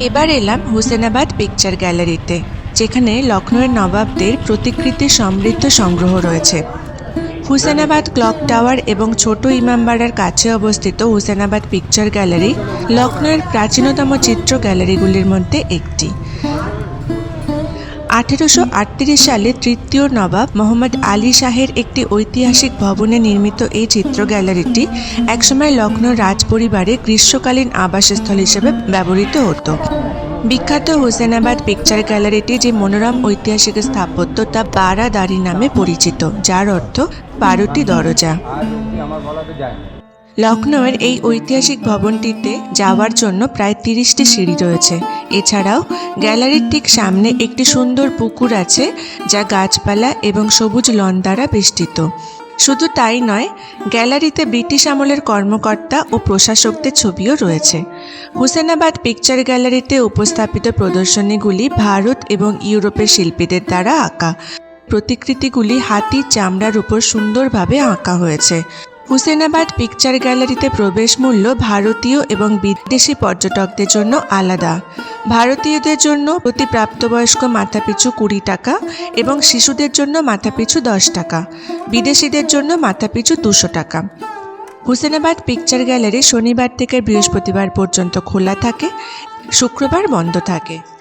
এবার এলাম হুসেনাবাদ পিকচার গ্যালারিতে যেখানে লখনৌয়ের নবাবদের প্রতিকৃতি সমৃদ্ধ সংগ্রহ রয়েছে। হুসেনাবাদ ক্লক টাওয়ার এবং ছোট ইমামবাড়ার কাছে অবস্থিত হুসেনাবাদ পিকচার গ্যালারি লখনৌয়ের প্রাচীনতম চিত্র গ্যালারিগুলির মধ্যে একটি। আঠেরোশো আটত্রিশ সালে তৃতীয় নবাব মোহাম্মদ আলী শাহের একটি ঐতিহাসিক ভবনে নির্মিত এই চিত্র গ্যালারিটি একসময় লখনৌ রাজপরিবারের গ্রীষ্মকালীন আবাসস্থল হিসেবে ব্যবহৃত হতো। বিখ্যাত হোসেনাবাদ পিকচার গ্যালারিটি যে মনোরম ঐতিহাসিক স্থাপত্য তা বারাদারি নামে পরিচিত, যার অর্থ বারোটি দরজা। লখনৌয়ের এই ঐতিহাসিক ভবনটিতে যাওয়ার জন্য প্রায় তিরিশটি সিঁড়ি রয়েছে। এছাড়াও গ্যালারির ঠিক সামনে একটি সুন্দর পুকুর আছে, যা গাছপালা এবং সবুজ লন দ্বারা বেষ্টিত। শুধু তাই নয়, গ্যালারিতে ব্রিটিশ আমলের কর্মকর্তা ও প্রশাসকদের ছবিও রয়েছে। হুসেনাবাদ পিকচার গ্যালারিতে উপস্থাপিত প্রদর্শনীগুলি ভারত এবং ইউরোপের শিল্পীদের দ্বারা আঁকা। প্রতিকৃতিগুলি হাতির চামড়ার উপর সুন্দরভাবে আঁকা হয়েছে। হুসেনাবাদ পিকচার গ্যালারিতে প্রবেশ মূল্য ভারতীয় এবং বিদেশি পর্যটকদের জন্য আলাদা। ভারতীয়দের জন্য প্রতি প্রাপ্তবয়স্ক মাথাপিছু কুড়ি টাকা এবং শিশুদের জন্য মাথাপিছু দশ টাকা। বিদেশিদের জন্য মাথাপিছু দুশো টাকা। হুসেনাবাদ পিকচার গ্যালারি শনিবার থেকে বৃহস্পতিবার পর্যন্ত খোলা থাকে। শুক্রবার বন্ধ থাকে।